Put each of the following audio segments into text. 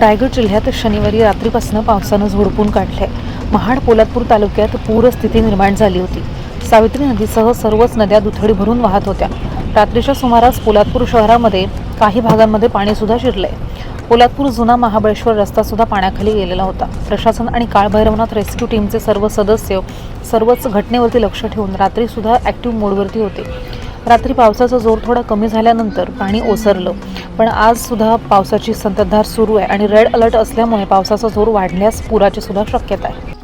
रायगड जिल्ह्यात शनिवारी रात्रीपासून पावसानं झोडपून काढले. महाड पोलादपूर तालुक्यात पूरस्थिती निर्माण झाली होती. सावित्री नदीसह सर्वच नद्या दुथडी भरून वाहत होत्या. रात्रीच्या सुमारास पोलादपूर शहरामध्ये काही भागांमध्ये पाणीसुद्धा शिरले पोलादपूर जुना महाबळेश्वर रस्ता सुद्धा पाण्याखाली गेलेला होता. प्रशासन आणि काळभैरवनाथ रेस्क्यू टीमचे सर्व सदस्य सर्वच घटनेवरती लक्ष ठेवून रात्रीसुद्धा ॲक्टिव्ह मोडवरती होते. रात्री पावसाचा जोर थोडा कमी झाल्यानंतर पाणी ओसरलं. पण आज सुद्धा पावसाची संततधार सुरू आहे आणि रेड अलर्ट असल्यामुळे पावसाचा जोर वाढण्यास पुराची सुद्धा शक्यता आहे.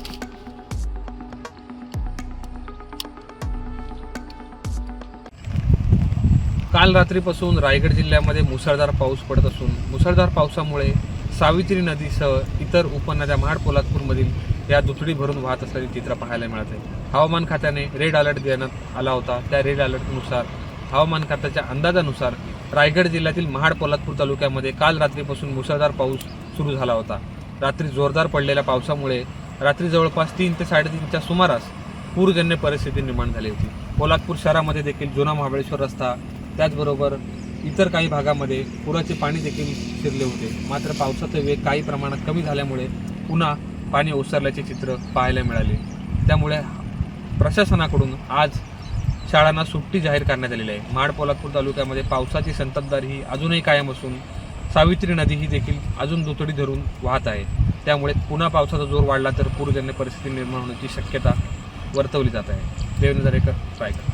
काल रात्रीपासून रायगड जिल्ह्यामध्ये मुसळधार पाऊस पडत असून मुसळधार पावसामुळे सावित्री नदीसह इतर उपनद्या महाड पोलादपूरमधील या दुथडी भरून वाहत असलेली चित्र पाहायला मिळत आहे. हवामान खात्याने रेड अलर्ट देण्यात आला होता. त्या रेड अलर्टनुसार हवामान खात्याच्या अंदाजानुसार रायगड जिल्ह्यातील महाड पोलादपूर तालुक्यामध्ये काल रात्रीपासून मुसळधार पाऊस सुरू झाला होता. रात्री जोरदार पडलेल्या पावसामुळे रात्री जवळपास तीन ते साडेतीनच्या सुमारास पूरजन्य परिस्थिती निर्माण झाली होती. पोलादपूर शहरामध्ये देखील जुना महाबळेश्वर रस्ता त्याचबरोबर इतर काही भागामध्ये पुराचे पाणी देखील शिरले होते. मात्र पावसाचा वेग काही प्रमाणात कमी झाल्यामुळे पुन्हा पाणी ओसरल्याचे चित्र पाहायला मिळाले. त्यामुळे प्रशासनाकडून आज शाळांना सुट्टी जाहीर करण्यात आलेली आहे. माड पोलादपूर तालुक्यामध्ये पावसाची संततधार ही अजूनही कायम असून सावित्री नदी ही देखील अजून दुतडी धरून वाहत आहे. त्यामुळे पुन्हा पावसाचा जोर वाढला तर पूरजन्य परिस्थिती निर्माण होण्याची शक्यता वर्तवली जात आहे. देवेंद्र दरेकर रायगड.